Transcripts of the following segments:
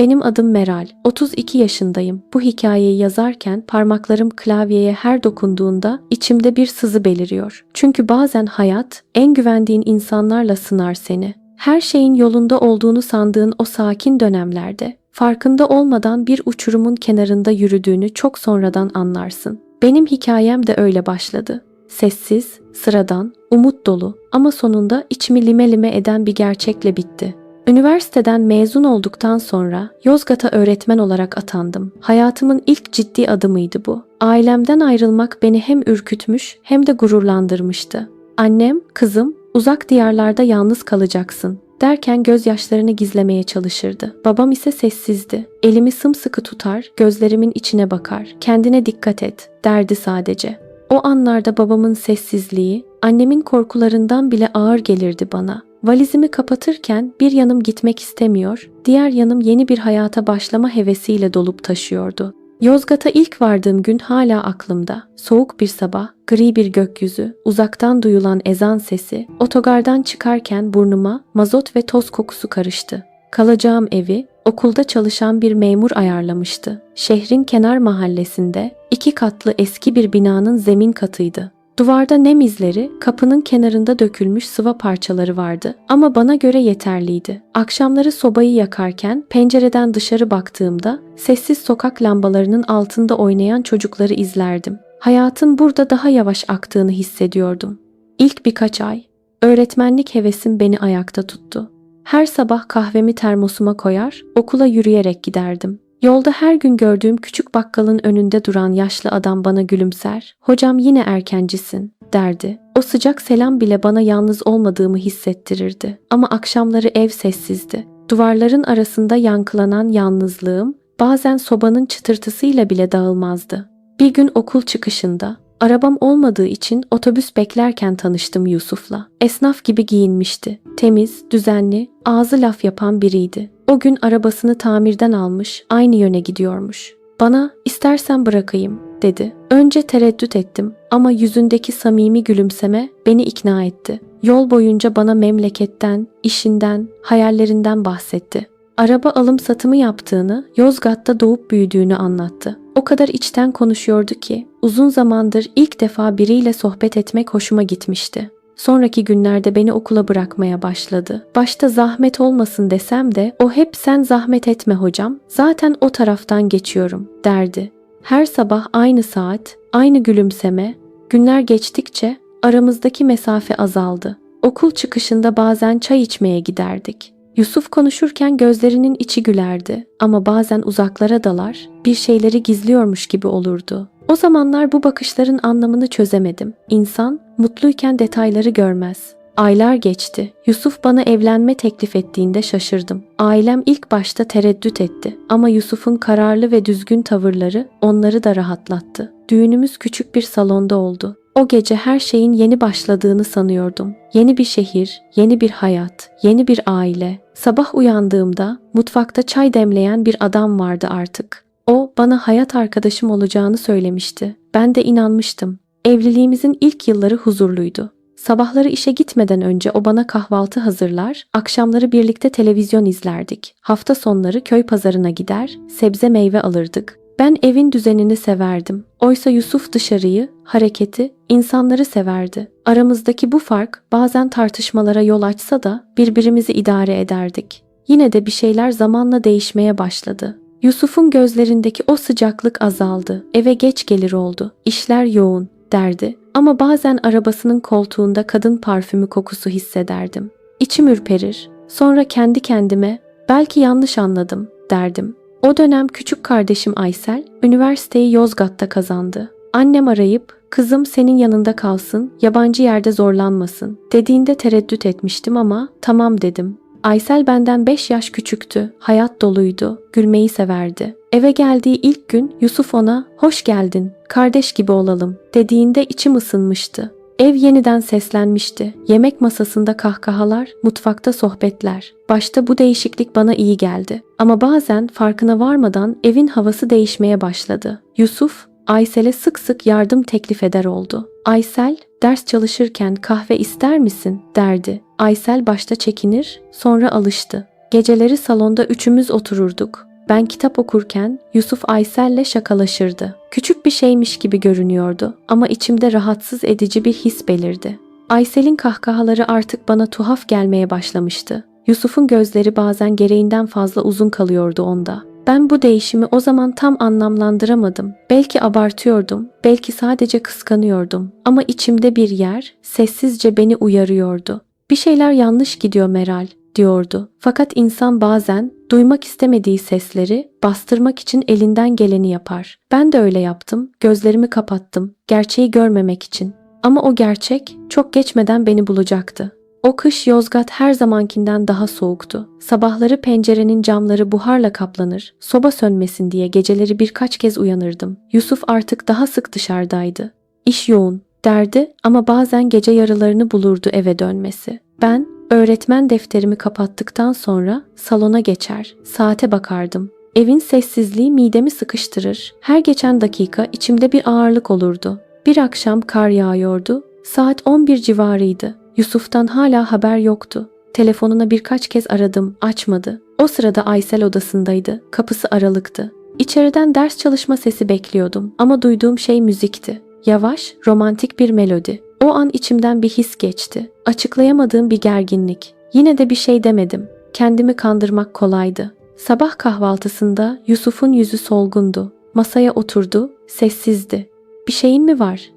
Benim adım Meral. 32 yaşındayım. Bu hikayeyi yazarken parmaklarım klavyeye her dokunduğunda içimde bir sızı beliriyor. Çünkü bazen hayat en güvendiğin insanlarla sınar seni. Her şeyin yolunda olduğunu sandığın o sakin dönemlerde farkında olmadan bir uçurumun kenarında yürüdüğünü çok sonradan anlarsın. Benim hikayem de öyle başladı. Sessiz, sıradan, umut dolu ama sonunda içimi lime lime eden bir gerçekle bitti. Üniversiteden mezun olduktan sonra Yozgat'a öğretmen olarak atandım. Hayatımın ilk ciddi adımıydı bu. Ailemden ayrılmak beni hem ürkütmüş hem de gururlandırmıştı. Annem, kızım, uzak diyarlarda yalnız kalacaksın derken gözyaşlarını gizlemeye çalışırdı. Babam ise sessizdi. Elimi sımsıkı tutar, gözlerimin içine bakar. Kendine dikkat et derdi sadece. O anlarda babamın sessizliği, annemin korkularından bile ağır gelirdi bana. Valizimi kapatırken bir yanım gitmek istemiyor, diğer yanım yeni bir hayata başlama hevesiyle dolup taşıyordu. Yozgat'a ilk vardığım gün hala aklımda. Soğuk bir sabah, gri bir gökyüzü, uzaktan duyulan ezan sesi, otogardan çıkarken burnuma mazot ve toz kokusu karıştı. Kalacağım evi okulda çalışan bir memur ayarlamıştı. Şehrin kenar mahallesinde iki katlı eski bir binanın zemin katıydı. Duvarda nem izleri, kapının kenarında dökülmüş sıva parçaları vardı ama bana göre yeterliydi. Akşamları sobayı yakarken pencereden dışarı baktığımda sessiz sokak lambalarının altında oynayan çocukları izlerdim. Hayatın burada daha yavaş aktığını hissediyordum. İlk birkaç ay öğretmenlik hevesim beni ayakta tuttu. Her sabah kahvemi termosuma koyar, okula yürüyerek giderdim. Yolda her gün gördüğüm küçük bakkalın önünde duran yaşlı adam bana gülümser. Hocam yine erkencisin derdi. O sıcak selam bile bana yalnız olmadığımı hissettirirdi. Ama akşamları ev sessizdi. Duvarların arasında yankılanan yalnızlığım bazen sobanın çıtırtısıyla bile dağılmazdı. Bir gün okul çıkışında Arabam olmadığı için otobüs beklerken tanıştım Yusuf'la. Esnaf gibi giyinmişti. Temiz, düzenli, ağzı laf yapan biriydi. O gün arabasını tamirden almış, aynı yöne gidiyormuş. Bana istersen bırakayım dedi. Önce tereddüt ettim ama yüzündeki samimi gülümseme beni ikna etti. Yol boyunca bana memleketten, işinden, hayallerinden bahsetti. Araba alım satımı yaptığını, Yozgat'ta doğup büyüdüğünü anlattı. O kadar içten konuşuyordu ki uzun zamandır ilk defa biriyle sohbet etmek hoşuma gitmişti. Sonraki günlerde beni okula bırakmaya başladı. Başta zahmet olmasın desem de o hep sen zahmet etme hocam. Zaten o taraftan geçiyorum derdi. Her sabah aynı saat, aynı gülümseme. Günler geçtikçe aramızdaki mesafe azaldı. Okul çıkışında bazen çay içmeye giderdik. Yusuf konuşurken gözlerinin içi gülerdi ama bazen uzaklara dalar, bir şeyleri gizliyormuş gibi olurdu. O zamanlar bu bakışların anlamını çözemedim. İnsan mutluyken detayları görmez. Aylar geçti. Yusuf bana evlenme teklif ettiğinde şaşırdım. Ailem ilk başta tereddüt etti ama Yusuf'un kararlı ve düzgün tavırları onları da rahatlattı. Düğünümüz küçük bir salonda oldu. O gece her şeyin yeni başladığını sanıyordum. Yeni bir şehir, yeni bir hayat, yeni bir aile. Sabah uyandığımda mutfakta çay demleyen bir adam vardı artık. O bana hayat arkadaşım olacağını söylemişti. Ben de inanmıştım. Evliliğimizin ilk yılları huzurluydu. Sabahları işe gitmeden önce o bana kahvaltı hazırlar, akşamları birlikte televizyon izlerdik. Hafta sonları köy pazarına gider, sebze meyve alırdık. Ben evin düzenini severdim. Oysa Yusuf dışarıyı, hareketi, insanları severdi. Aramızdaki bu fark bazen tartışmalara yol açsa da birbirimizi idare ederdik. Yine de bir şeyler zamanla değişmeye başladı. Yusuf'un gözlerindeki o sıcaklık azaldı. Eve geç gelir oldu. İşler yoğun derdi. Ama bazen arabasının koltuğunda kadın parfümü kokusu hissederdim. İçim ürperir. Sonra kendi kendime belki yanlış anladım derdim. O dönem küçük kardeşim Aysel üniversiteyi Yozgat'ta kazandı. Annem arayıp kızım senin yanında kalsın, yabancı yerde zorlanmasın dediğinde tereddüt etmiştim ama tamam dedim. Aysel benden 5 yaş küçüktü, hayat doluydu, gülmeyi severdi. Eve geldiği ilk gün Yusuf ona "Hoş geldin, kardeş gibi olalım." dediğinde içim ısınmıştı. Ev yeniden seslenmişti. Yemek masasında kahkahalar, mutfakta sohbetler. Başta bu değişiklik bana iyi geldi. Ama bazen farkına varmadan evin havası değişmeye başladı. Yusuf, Aysel'e sık sık yardım teklif eder oldu. Aysel, ders çalışırken kahve ister misin derdi. Aysel başta çekinir, sonra alıştı. Geceleri salonda üçümüz otururduk. Ben kitap okurken Yusuf Aysel'le şakalaşırdı. Küçük bir şeymiş gibi görünüyordu ama içimde rahatsız edici bir his belirdi. Aysel'in kahkahaları artık bana tuhaf gelmeye başlamıştı. Yusuf'un gözleri bazen gereğinden fazla uzun kalıyordu onda. Ben bu değişimi o zaman tam anlamlandıramadım. Belki abartıyordum, belki sadece kıskanıyordum. Ama içimde bir yer sessizce beni uyarıyordu. Bir şeyler yanlış gidiyor Meral, diyordu. Fakat insan bazen duymak istemediği sesleri bastırmak için elinden geleni yapar. Ben de öyle yaptım. Gözlerimi kapattım. Gerçeği görmemek için. Ama o gerçek çok geçmeden beni bulacaktı. O kış Yozgat her zamankinden daha soğuktu. Sabahları pencerenin camları buharla kaplanır, soba sönmesin diye geceleri birkaç kez uyanırdım. Yusuf artık daha sık dışarıdaydı. İş yoğun, derdi ama bazen gece yarılarını bulurdu eve dönmesi. Ben öğretmen defterimi kapattıktan sonra salona geçer, saate bakardım. Evin sessizliği midemi sıkıştırır. Her geçen dakika içimde bir ağırlık olurdu. Bir akşam kar yağıyordu. Saat 11 civarıydı. Yusuf'tan hala haber yoktu. Telefonuna birkaç kez aradım, açmadı. O sırada Aysel odasındaydı. Kapısı aralıktı. İçeriden ders çalışma sesi bekliyordum ama duyduğum şey müzikti. Yavaş, romantik bir melodi. O an içimden bir his geçti. Açıklayamadığım bir gerginlik. Yine de bir şey demedim. Kendimi kandırmak kolaydı. Sabah kahvaltısında Yusuf'un yüzü solgundu. Masaya oturdu, sessizdi. Bir şeyin mi var?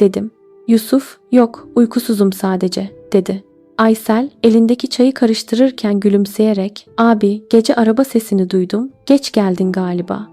dedim. Yusuf, yok, uykusuzum sadece, dedi. Aysel, elindeki çayı karıştırırken gülümseyerek, abi, gece araba sesini duydum, geç geldin galiba,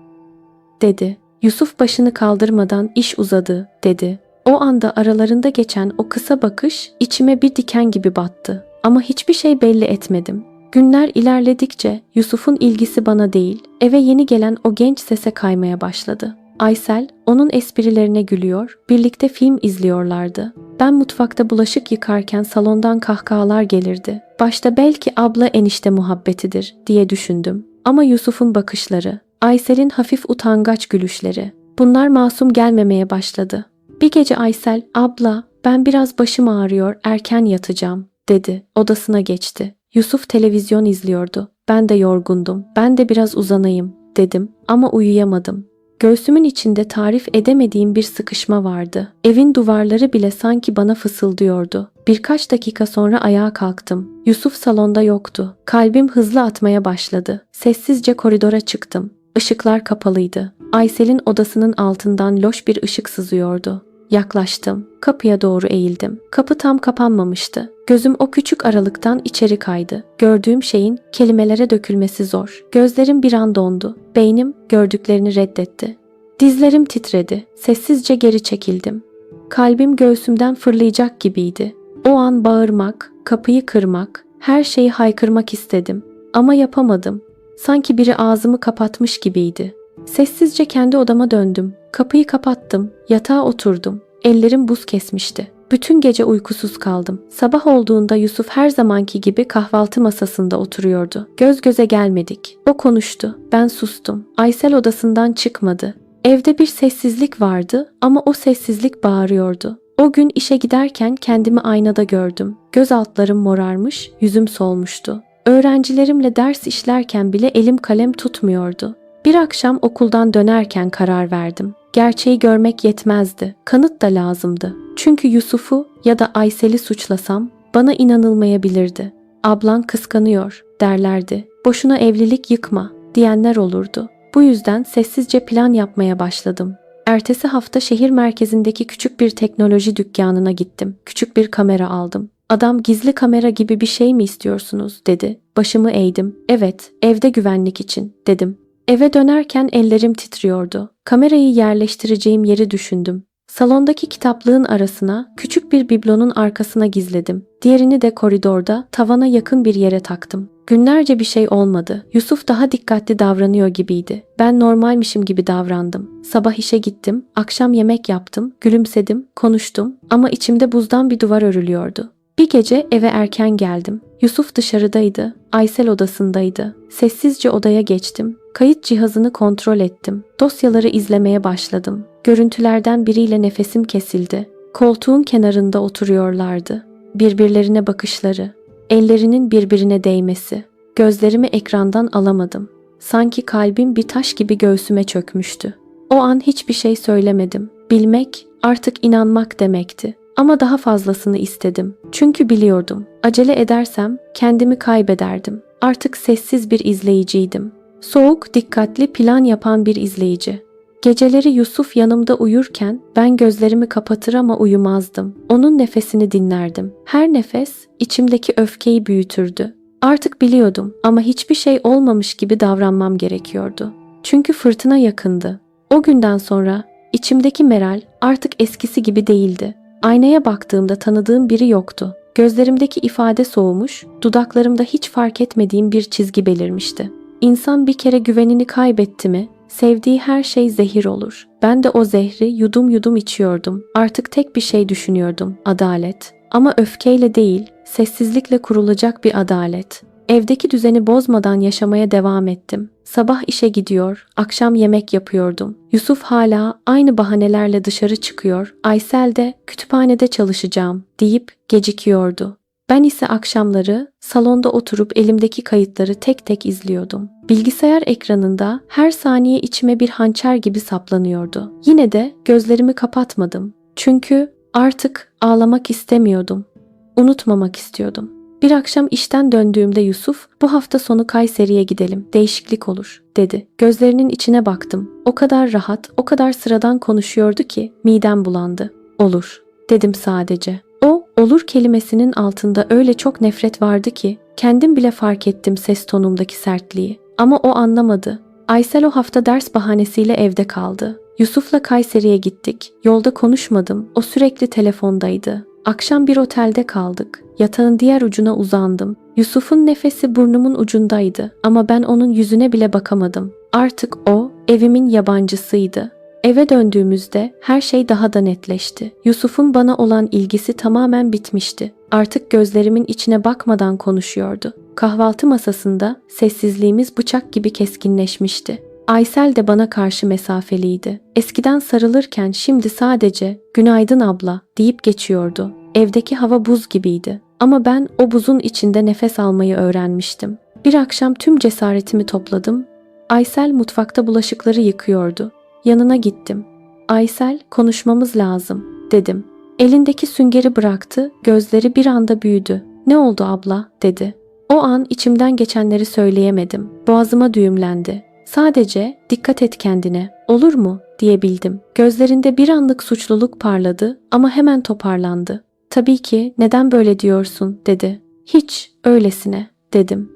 dedi. Yusuf başını kaldırmadan iş uzadı, dedi. O anda aralarında geçen o kısa bakış içime bir diken gibi battı. Ama hiçbir şey belli etmedim. Günler ilerledikçe Yusuf'un ilgisi bana değil, eve yeni gelen o genç sese kaymaya başladı. Aysel onun esprilerine gülüyor, birlikte film izliyorlardı. Ben mutfakta bulaşık yıkarken salondan kahkahalar gelirdi. Başta belki abla enişte muhabbetidir diye düşündüm. Ama Yusuf'un bakışları, Aysel'in hafif utangaç gülüşleri, bunlar masum gelmemeye başladı. Bir gece Aysel, abla ben biraz başım ağrıyor, erken yatacağım dedi. Odasına geçti. Yusuf televizyon izliyordu. Ben de yorgundum. Ben de biraz uzanayım dedim ama uyuyamadım. Göğsümün içinde tarif edemediğim bir sıkışma vardı. Evin duvarları bile sanki bana fısıldıyordu. Birkaç dakika sonra ayağa kalktım. Yusuf salonda yoktu. Kalbim hızlı atmaya başladı. Sessizce koridora çıktım. Işıklar kapalıydı. Aysel'in odasının altından loş bir ışık sızıyordu. Yaklaştım. Kapıya doğru eğildim. Kapı tam kapanmamıştı. Gözüm o küçük aralıktan içeri kaydı. Gördüğüm şeyin kelimelere dökülmesi zor. Gözlerim bir an dondu. Beynim gördüklerini reddetti. Dizlerim titredi. Sessizce geri çekildim. Kalbim göğsümden fırlayacak gibiydi. O an bağırmak, kapıyı kırmak, her şeyi haykırmak istedim. Ama yapamadım. Sanki biri ağzımı kapatmış gibiydi. Sessizce kendi odama döndüm. Kapıyı kapattım. Yatağa oturdum. Ellerim buz kesmişti. Bütün gece uykusuz kaldım. Sabah olduğunda Yusuf her zamanki gibi kahvaltı masasında oturuyordu. Göz göze gelmedik. O konuştu. Ben sustum. Aysel odasından çıkmadı. Evde bir sessizlik vardı ama o sessizlik bağırıyordu. O gün işe giderken kendimi aynada gördüm. Göz altlarım morarmış, yüzüm solmuştu. Öğrencilerimle ders işlerken bile elim kalem tutmuyordu. Bir akşam okuldan dönerken karar verdim. Gerçeği görmek yetmezdi. Kanıt da lazımdı. Çünkü Yusuf'u ya da Aysel'i suçlasam bana inanılmayabilirdi. Ablan kıskanıyor derlerdi. Boşuna evlilik yıkma diyenler olurdu. Bu yüzden sessizce plan yapmaya başladım. Ertesi hafta şehir merkezindeki küçük bir teknoloji dükkanına gittim. Küçük bir kamera aldım. Adam gizli kamera gibi bir şey mi istiyorsunuz dedi. Başımı eğdim. Evet, evde güvenlik için dedim. Eve dönerken ellerim titriyordu. Kamerayı yerleştireceğim yeri düşündüm. Salondaki kitaplığın arasına, küçük bir biblonun arkasına gizledim. Diğerini de koridorda, tavana yakın bir yere taktım. Günlerce bir şey olmadı. Yusuf daha dikkatli davranıyor gibiydi. Ben normalmişim gibi davrandım. Sabah işe gittim, akşam yemek yaptım, gülümsedim, konuştum ama içimde buzdan bir duvar örülüyordu. Bir gece eve erken geldim. Yusuf dışarıdaydı. Aysel odasındaydı. Sessizce odaya geçtim. Kayıt cihazını kontrol ettim. Dosyaları izlemeye başladım. Görüntülerden biriyle nefesim kesildi. Koltuğun kenarında oturuyorlardı. Birbirlerine bakışları, ellerinin birbirine değmesi. Gözlerimi ekrandan alamadım. Sanki kalbim bir taş gibi göğsüme çökmüştü. O an hiçbir şey söylemedim. Bilmek artık inanmak demekti. Ama daha fazlasını istedim. Çünkü biliyordum. Acele edersem kendimi kaybederdim. Artık sessiz bir izleyiciydim. Soğuk, dikkatli plan yapan bir izleyici. Geceleri Yusuf yanımda uyurken ben gözlerimi kapatır ama uyumazdım. Onun nefesini dinlerdim. Her nefes içimdeki öfkeyi büyütürdü. Artık biliyordum ama hiçbir şey olmamış gibi davranmam gerekiyordu. Çünkü fırtına yakındı. O günden sonra içimdeki Meral artık eskisi gibi değildi. Aynaya baktığımda tanıdığım biri yoktu. Gözlerimdeki ifade soğumuş, dudaklarımda hiç fark etmediğim bir çizgi belirmişti. İnsan bir kere güvenini kaybetti mi, sevdiği her şey zehir olur. Ben de o zehri yudum yudum içiyordum. Artık tek bir şey düşünüyordum, adalet. Ama öfkeyle değil, sessizlikle kurulacak bir adalet. Evdeki düzeni bozmadan yaşamaya devam ettim. Sabah işe gidiyor, akşam yemek yapıyordum. Yusuf hala aynı bahanelerle dışarı çıkıyor. Aysel de kütüphanede çalışacağım deyip gecikiyordu. Ben ise akşamları salonda oturup elimdeki kayıtları tek tek izliyordum. Bilgisayar ekranında her saniye içime bir hançer gibi saplanıyordu. Yine de gözlerimi kapatmadım. Çünkü artık ağlamak istemiyordum. Unutmamak istiyordum. Bir akşam işten döndüğümde Yusuf, bu hafta sonu Kayseri'ye gidelim, değişiklik olur, dedi. Gözlerinin içine baktım. O kadar rahat, o kadar sıradan konuşuyordu ki midem bulandı. Olur, dedim sadece. O, olur kelimesinin altında öyle çok nefret vardı ki, kendim bile fark ettim ses tonumdaki sertliği. Ama o anlamadı. Aysel o hafta ders bahanesiyle evde kaldı. Yusuf'la Kayseri'ye gittik. Yolda konuşmadım. O sürekli telefondaydı. Akşam bir otelde kaldık. Yatağın diğer ucuna uzandım. Yusuf'un nefesi burnumun ucundaydı ama ben onun yüzüne bile bakamadım. Artık o evimin yabancısıydı. Eve döndüğümüzde her şey daha da netleşti. Yusuf'un bana olan ilgisi tamamen bitmişti. Artık gözlerimin içine bakmadan konuşuyordu. Kahvaltı masasında sessizliğimiz bıçak gibi keskinleşmişti. Aysel de bana karşı mesafeliydi. Eskiden sarılırken şimdi sadece "Günaydın abla" deyip geçiyordu. Evdeki hava buz gibiydi. Ama ben o buzun içinde nefes almayı öğrenmiştim. Bir akşam tüm cesaretimi topladım. Aysel mutfakta bulaşıkları yıkıyordu. Yanına gittim. Aysel, konuşmamız lazım, dedim. Elindeki süngeri bıraktı, gözleri bir anda büyüdü. Ne oldu abla, dedi. O an içimden geçenleri söyleyemedim. Boğazıma düğümlendi. Sadece dikkat et kendine, olur mu diyebildim. Gözlerinde bir anlık suçluluk parladı ama hemen toparlandı. Tabii ki neden böyle diyorsun dedi. Hiç öylesine dedim.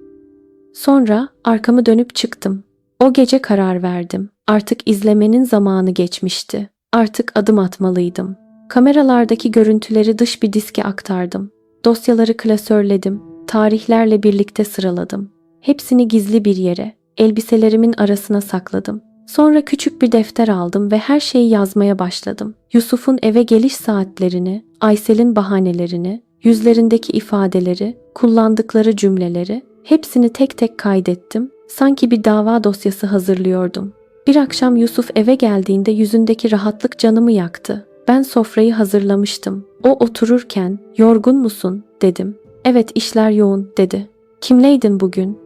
Sonra arkamı dönüp çıktım. O gece karar verdim. Artık izlemenin zamanı geçmişti. Artık adım atmalıydım. Kameralardaki görüntüleri dış bir diske aktardım. Dosyaları klasörledim. Tarihlerle birlikte sıraladım. Hepsini gizli bir yere, elbiselerimin arasına sakladım. Sonra küçük bir defter aldım ve her şeyi yazmaya başladım. Yusuf'un eve geliş saatlerini, Aysel'in bahanelerini, yüzlerindeki ifadeleri, kullandıkları cümleleri hepsini tek tek kaydettim. Sanki bir dava dosyası hazırlıyordum. Bir akşam Yusuf eve geldiğinde yüzündeki rahatlık canımı yaktı. Ben sofrayı hazırlamıştım. O otururken "Yorgun musun?" dedim. "Evet, işler yoğun." dedi. "Kimleydin bugün?"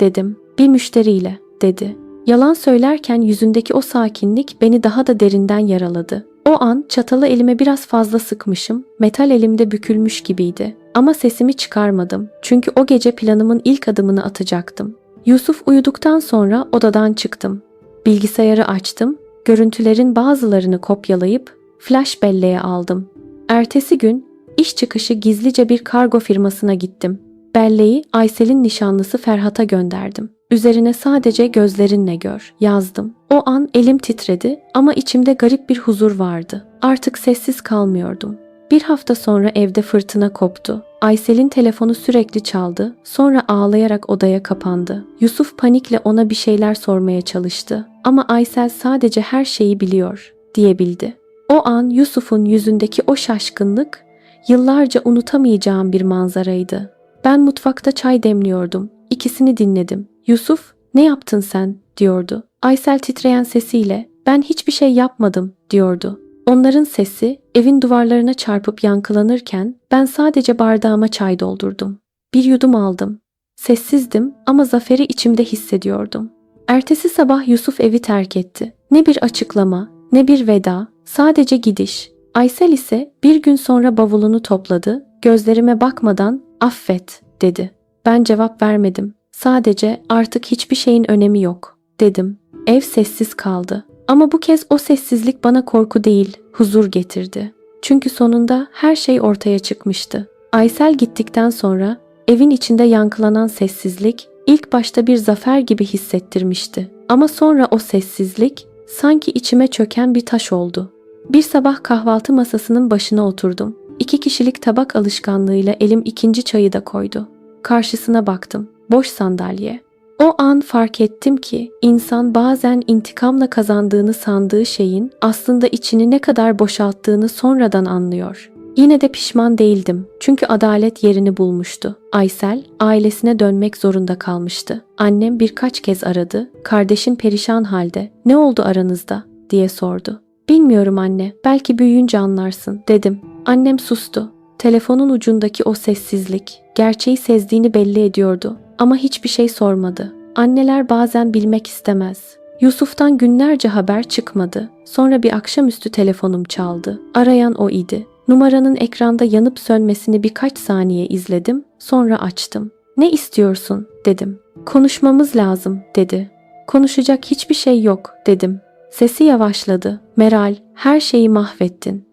dedim. "Bir müşteriyle." dedi. Yalan söylerken yüzündeki o sakinlik beni daha da derinden yaraladı. O an çatalı elime biraz fazla sıkmışım, metal elimde bükülmüş gibiydi. Ama sesimi çıkarmadım. Çünkü o gece planımın ilk adımını atacaktım. Yusuf uyuduktan sonra odadan çıktım. Bilgisayarı açtım, görüntülerin bazılarını kopyalayıp flash belleğe aldım. Ertesi gün iş çıkışı gizlice bir kargo firmasına gittim. Belleği Aysel'in nişanlısı Ferhat'a gönderdim. Üzerine sadece gözlerinle gör yazdım. O an elim titredi ama içimde garip bir huzur vardı. Artık sessiz kalmıyordum. Bir hafta sonra evde fırtına koptu. Aysel'in telefonu sürekli çaldı. Sonra ağlayarak odaya kapandı. Yusuf panikle ona bir şeyler sormaya çalıştı. Ama Aysel sadece her şeyi biliyor diyebildi. O an Yusuf'un yüzündeki o şaşkınlık yıllarca unutamayacağım bir manzaraydı. Ben mutfakta çay demliyordum. İkisini dinledim. Yusuf, "Ne yaptın sen?" diyordu. Aysel titreyen sesiyle, "Ben hiçbir şey yapmadım." diyordu. Onların sesi evin duvarlarına çarpıp yankılanırken ben sadece bardağıma çay doldurdum. Bir yudum aldım. Sessizdim ama zaferi içimde hissediyordum. Ertesi sabah Yusuf evi terk etti. Ne bir açıklama, ne bir veda, sadece gidiş. Aysel ise bir gün sonra bavulunu topladı, gözlerime bakmadan affet dedi. Ben cevap vermedim. Sadece artık hiçbir şeyin önemi yok dedim. Ev sessiz kaldı. Ama bu kez o sessizlik bana korku değil, huzur getirdi. Çünkü sonunda her şey ortaya çıkmıştı. Aysel gittikten sonra evin içinde yankılanan sessizlik ilk başta bir zafer gibi hissettirmişti. Ama sonra o sessizlik sanki içime çöken bir taş oldu. Bir sabah kahvaltı masasının başına oturdum. İki kişilik tabak alışkanlığıyla elim ikinci çayı da koydu. Karşısına baktım. Boş sandalye. O an fark ettim ki insan bazen intikamla kazandığını sandığı şeyin aslında içini ne kadar boşalttığını sonradan anlıyor. Yine de pişman değildim çünkü adalet yerini bulmuştu. Aysel ailesine dönmek zorunda kalmıştı. Annem birkaç kez aradı. Kardeşin perişan halde. Ne oldu aranızda? diye sordu. Bilmiyorum anne. Belki büyüyünce anlarsın dedim. Annem sustu. Telefonun ucundaki o sessizlik gerçeği sezdiğini belli ediyordu ama hiçbir şey sormadı. Anneler bazen bilmek istemez. Yusuf'tan günlerce haber çıkmadı. Sonra bir akşamüstü telefonum çaldı. Arayan o idi. Numaranın ekranda yanıp sönmesini birkaç saniye izledim, sonra açtım. "Ne istiyorsun?" dedim. "Konuşmamız lazım." dedi. "Konuşacak hiçbir şey yok." dedim. Sesi yavaşladı. "Meral, her şeyi mahvettin."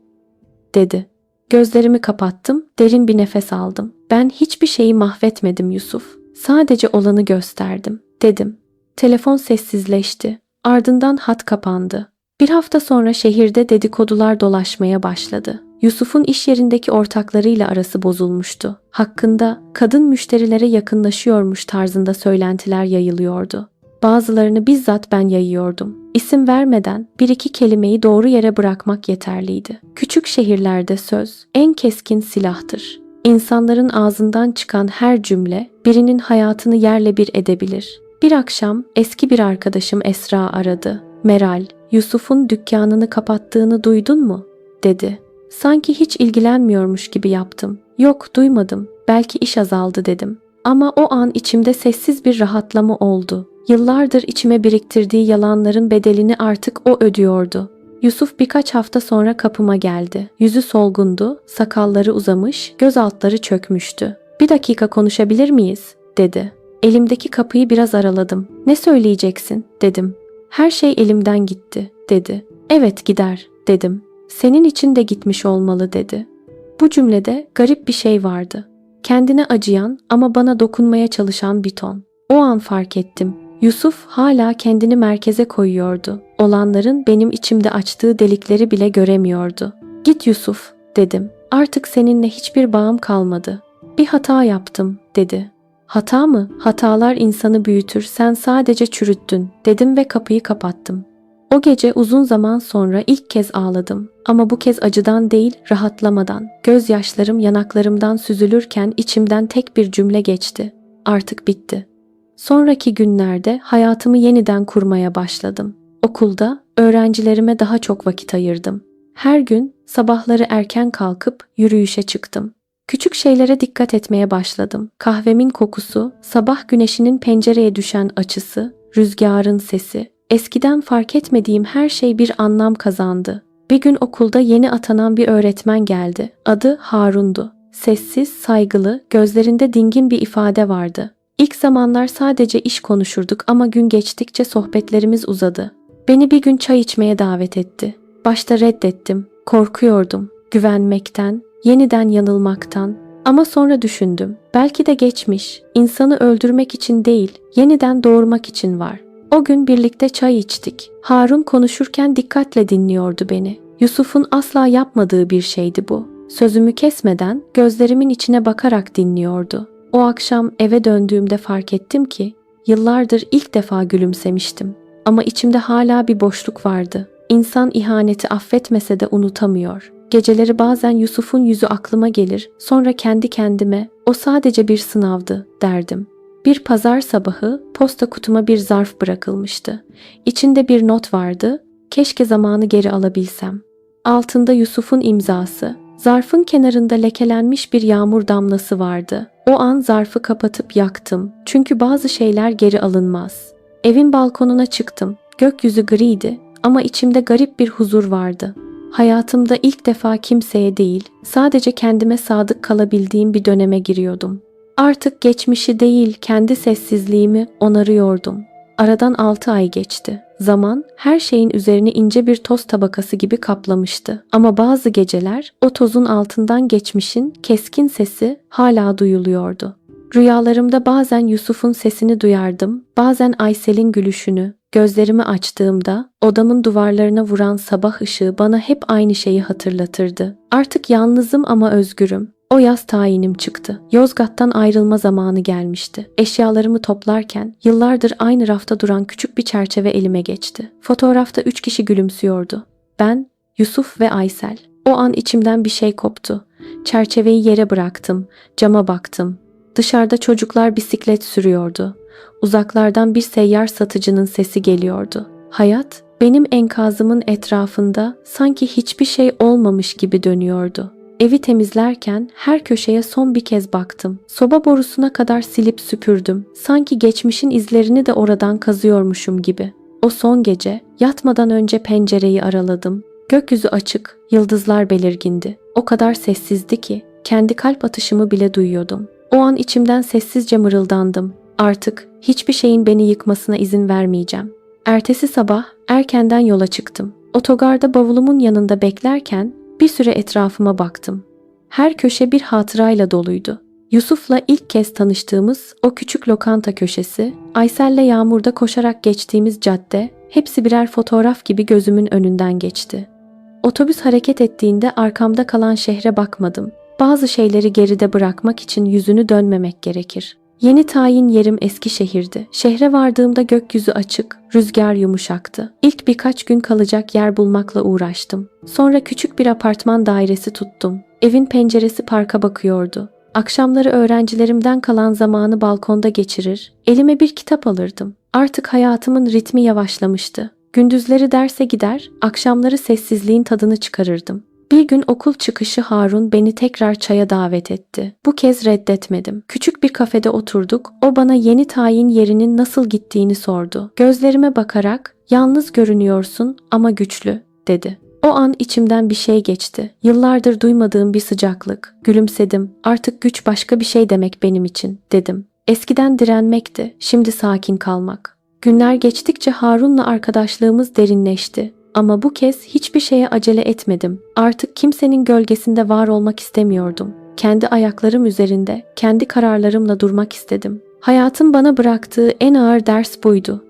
dedi. Gözlerimi kapattım, derin bir nefes aldım. Ben hiçbir şeyi mahvetmedim Yusuf. Sadece olanı gösterdim, dedim. Telefon sessizleşti. Ardından hat kapandı. Bir hafta sonra şehirde dedikodular dolaşmaya başladı. Yusuf'un iş yerindeki ortaklarıyla arası bozulmuştu. Hakkında kadın müşterilere yakınlaşıyormuş tarzında söylentiler yayılıyordu. Bazılarını bizzat ben yayıyordum. İsim vermeden bir iki kelimeyi doğru yere bırakmak yeterliydi. Küçük şehirlerde söz en keskin silahtır. İnsanların ağzından çıkan her cümle birinin hayatını yerle bir edebilir. Bir akşam eski bir arkadaşım Esra aradı. Meral, Yusuf'un dükkanını kapattığını duydun mu? dedi. Sanki hiç ilgilenmiyormuş gibi yaptım. Yok, duymadım. Belki iş azaldı dedim. Ama o an içimde sessiz bir rahatlama oldu. Yıllardır içime biriktirdiği yalanların bedelini artık o ödüyordu. Yusuf birkaç hafta sonra kapıma geldi. Yüzü solgundu, sakalları uzamış, göz altları çökmüştü. Bir dakika konuşabilir miyiz? dedi. Elimdeki kapıyı biraz araladım. Ne söyleyeceksin? dedim. Her şey elimden gitti, dedi. Evet gider, dedim. Senin için de gitmiş olmalı, dedi. Bu cümlede garip bir şey vardı. Kendine acıyan ama bana dokunmaya çalışan bir ton. O an fark ettim. Yusuf hala kendini merkeze koyuyordu. Olanların benim içimde açtığı delikleri bile göremiyordu. Git Yusuf, dedim. Artık seninle hiçbir bağım kalmadı. Bir hata yaptım, dedi. Hata mı? Hatalar insanı büyütür, sen sadece çürüttün, dedim ve kapıyı kapattım. O gece uzun zaman sonra ilk kez ağladım. Ama bu kez acıdan değil, rahatlamadan. Gözyaşlarım yanaklarımdan süzülürken içimden tek bir cümle geçti. Artık bitti. Sonraki günlerde hayatımı yeniden kurmaya başladım. Okulda öğrencilerime daha çok vakit ayırdım. Her gün sabahları erken kalkıp yürüyüşe çıktım. Küçük şeylere dikkat etmeye başladım. Kahvemin kokusu, sabah güneşinin pencereye düşen açısı, rüzgarın sesi. Eskiden fark etmediğim her şey bir anlam kazandı. Bir gün okulda yeni atanan bir öğretmen geldi. Adı Harun'du. Sessiz, saygılı, gözlerinde dingin bir ifade vardı. İlk zamanlar sadece iş konuşurduk ama gün geçtikçe sohbetlerimiz uzadı. Beni bir gün çay içmeye davet etti. Başta reddettim. Korkuyordum. Güvenmekten, yeniden yanılmaktan. Ama sonra düşündüm. Belki de geçmiş. İnsanı öldürmek için değil, yeniden doğurmak için var. O gün birlikte çay içtik. Harun konuşurken dikkatle dinliyordu beni. Yusuf'un asla yapmadığı bir şeydi bu. Sözümü kesmeden gözlerimin içine bakarak dinliyordu. O akşam eve döndüğümde fark ettim ki yıllardır ilk defa gülümsemiştim. Ama içimde hala bir boşluk vardı. İnsan ihaneti affetmese de unutamıyor. Geceleri bazen Yusuf'un yüzü aklıma gelir, sonra kendi kendime o sadece bir sınavdı derdim. Bir pazar sabahı posta kutuma bir zarf bırakılmıştı. İçinde bir not vardı. Keşke zamanı geri alabilsem. Altında Yusuf'un imzası. Zarfın kenarında lekelenmiş bir yağmur damlası vardı. O an zarfı kapatıp yaktım. Çünkü bazı şeyler geri alınmaz. Evin balkonuna çıktım. Gökyüzü griydi ama içimde garip bir huzur vardı. Hayatımda ilk defa kimseye değil, sadece kendime sadık kalabildiğim bir döneme giriyordum. Artık geçmişi değil, kendi sessizliğimi onarıyordum. Aradan altı ay geçti. Zaman her şeyin üzerini ince bir toz tabakası gibi kaplamıştı. Ama bazı geceler o tozun altından geçmişin keskin sesi hala duyuluyordu. Rüyalarımda bazen Yusuf'un sesini duyardım, bazen Aysel'in gülüşünü. Gözlerimi açtığımda odamın duvarlarına vuran sabah ışığı bana hep aynı şeyi hatırlatırdı. Artık yalnızım ama özgürüm. O yaz tayinim çıktı. Yozgat'tan ayrılma zamanı gelmişti. Eşyalarımı toplarken yıllardır aynı rafta duran küçük bir çerçeve elime geçti. Fotoğrafta üç kişi gülümsüyordu. Ben, Yusuf ve Aysel. O an içimden bir şey koptu. Çerçeveyi yere bıraktım, cama baktım. Dışarıda çocuklar bisiklet sürüyordu. Uzaklardan bir seyyar satıcının sesi geliyordu. Hayat benim enkazımın etrafında sanki hiçbir şey olmamış gibi dönüyordu. Evi temizlerken her köşeye son bir kez baktım. Soba borusuna kadar silip süpürdüm. Sanki geçmişin izlerini de oradan kazıyormuşum gibi. O son gece yatmadan önce pencereyi araladım. Gökyüzü açık, yıldızlar belirgindi. O kadar sessizdi ki kendi kalp atışımı bile duyuyordum. O an içimden sessizce mırıldandım. Artık hiçbir şeyin beni yıkmasına izin vermeyeceğim. Ertesi sabah erkenden yola çıktım. Otogarda bavulumun yanında beklerken bir süre etrafıma baktım. Her köşe bir hatırayla doluydu. Yusuf'la ilk kez tanıştığımız o küçük lokanta köşesi, Aysel'le yağmurda koşarak geçtiğimiz cadde, hepsi birer fotoğraf gibi gözümün önünden geçti. Otobüs hareket ettiğinde arkamda kalan şehre bakmadım. Bazı şeyleri geride bırakmak için yüzünü dönmemek gerekir. Yeni tayin yerim Eskişehir'di. Şehre vardığımda gökyüzü açık, rüzgar yumuşaktı. İlk birkaç gün kalacak yer bulmakla uğraştım. Sonra küçük bir apartman dairesi tuttum. Evin penceresi parka bakıyordu. Akşamları öğrencilerimden kalan zamanı balkonda geçirir, elime bir kitap alırdım. Artık hayatımın ritmi yavaşlamıştı. Gündüzleri derse gider, akşamları sessizliğin tadını çıkarırdım. Bir gün okul çıkışı Harun beni tekrar çaya davet etti. Bu kez reddetmedim. Küçük bir kafede oturduk. O bana yeni tayin yerinin nasıl gittiğini sordu. Gözlerime bakarak "Yalnız görünüyorsun ama güçlü." dedi. O an içimden bir şey geçti. Yıllardır duymadığım bir sıcaklık. Gülümsedim. Artık güç başka bir şey demek benim için, dedim. Eskiden direnmekti, şimdi sakin kalmak. Günler geçtikçe Harun'la arkadaşlığımız derinleşti. Ama bu kez hiçbir şeye acele etmedim. Artık kimsenin gölgesinde var olmak istemiyordum. Kendi ayaklarım üzerinde, kendi kararlarımla durmak istedim. Hayatın bana bıraktığı en ağır ders buydu.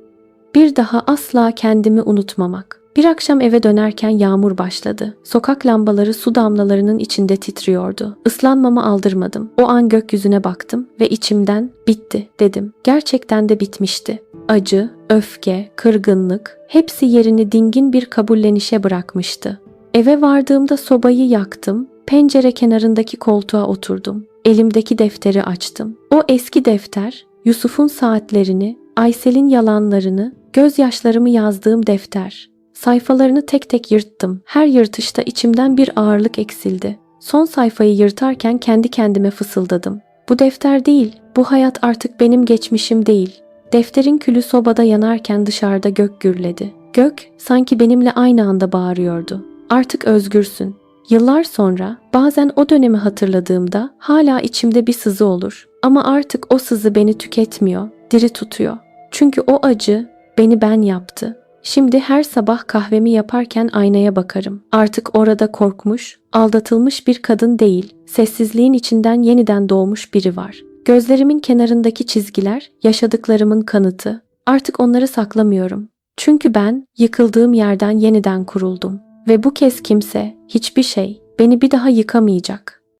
Bir daha asla kendimi unutmamak. Bir akşam eve dönerken yağmur başladı. Sokak lambaları su damlalarının içinde titriyordu. Islanmama aldırmadım. O an gökyüzüne baktım ve içimden bitti dedim. Gerçekten de bitmişti. Acı, öfke, kırgınlık hepsi yerini dingin bir kabullenişe bırakmıştı. Eve vardığımda sobayı yaktım, pencere kenarındaki koltuğa oturdum. Elimdeki defteri açtım. O eski defter, Yusuf'un saatlerini, Aysel'in yalanlarını, gözyaşlarımı yazdığım defter. Sayfalarını tek tek yırttım. Her yırtışta içimden bir ağırlık eksildi. Son sayfayı yırtarken kendi kendime fısıldadım. Bu defter değil, bu hayat artık benim geçmişim değil. Defterin külü sobada yanarken dışarıda gök gürledi. Gök sanki benimle aynı anda bağırıyordu. Artık özgürsün. Yıllar sonra bazen o dönemi hatırladığımda hala içimde bir sızı olur. Ama artık o sızı beni tüketmiyor, diri tutuyor. Çünkü o acı beni ben yaptı. Şimdi her sabah kahvemi yaparken aynaya bakarım. Artık orada korkmuş, aldatılmış bir kadın değil, sessizliğin içinden yeniden doğmuş biri var. Gözlerimin kenarındaki çizgiler yaşadıklarımın kanıtı. Artık onları saklamıyorum. Çünkü ben yıkıldığım yerden yeniden kuruldum ve bu kez kimse, hiçbir şey beni bir daha yıkamayacak.